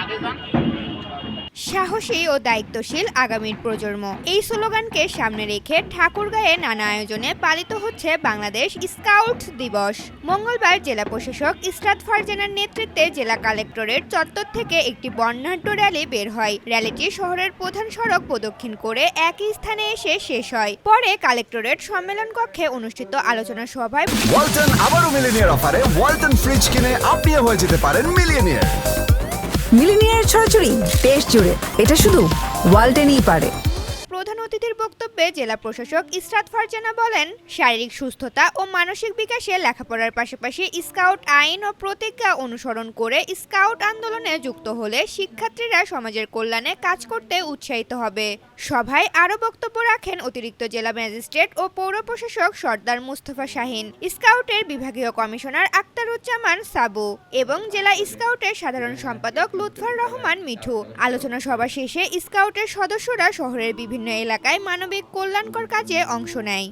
आगे सांग. সাহসী ও দায়িত্বশীল আগামীর প্রজন্ম। এই স্লোগানকে সামনে রেখে ঠাকুরগাঁয়ে নানা আয়োজনে পালিত হচ্ছে বাংলাদেশ স্কাউট দিবস। মঙ্গলবার জেলা প্রশাসক ইসরাত ফারজানার নেতৃত্বে জেলা কালেক্টরেট চত্বর থেকে একটি বর্ণাঢ্য র্যালি বের হয়। র্যালিটি শহরের প্রধান সড়ক প্রদক্ষিণ করে একই স্থানে এসে শেষ হয়। পরে কালেক্টরেট সম্মেলন কক্ষে অনুষ্ঠিত আলোচনা সভায় ওয়ালটন আবারও মিলিনিয়ার অফারে ওয়ালটন ফ্রিজ কিনে আপনিও হয়ে যেতে পারেন মিলিয়নিয়ার। ছড়াছড়ি দেশ জুড়ে। এটা শুধু ওয়ালটেনই পারে। অতিথির বক্তব্যে জেলা প্রশাসক ইসরাত ফারজানা বলেন, শারীরিক সুস্থতা ও মানসিক বিকাশে লেখাপড়ার পাশাপাশি স্কাউট আইন ও প্রতিজ্ঞা অনুসরণ করে স্কাউট আন্দোলনে যুক্ত হলে শিক্ষার্থীরা সমাজের কল্যাণে কাজ করতে উৎসাহিত হবে। সভায় আরও বক্তব্য রাখেন অতিরিক্ত জেলা ম্যাজিস্ট্রেট ও পৌর প্রশাসক সর্দার মুস্তফা শাহিন, স্কাউটের বিভাগীয় কমিশনার আক্তারুজ্জামান সাবু এবং জেলা স্কাউটের সাধারণ সম্পাদক লুৎফার রহমান মিঠু। আলোচনা সভা শেষে স্কাউটের সদস্যরা শহরের বিভিন্ন এলাকায় মানবিক কল্যাণকর কাজে অংশ নেয়।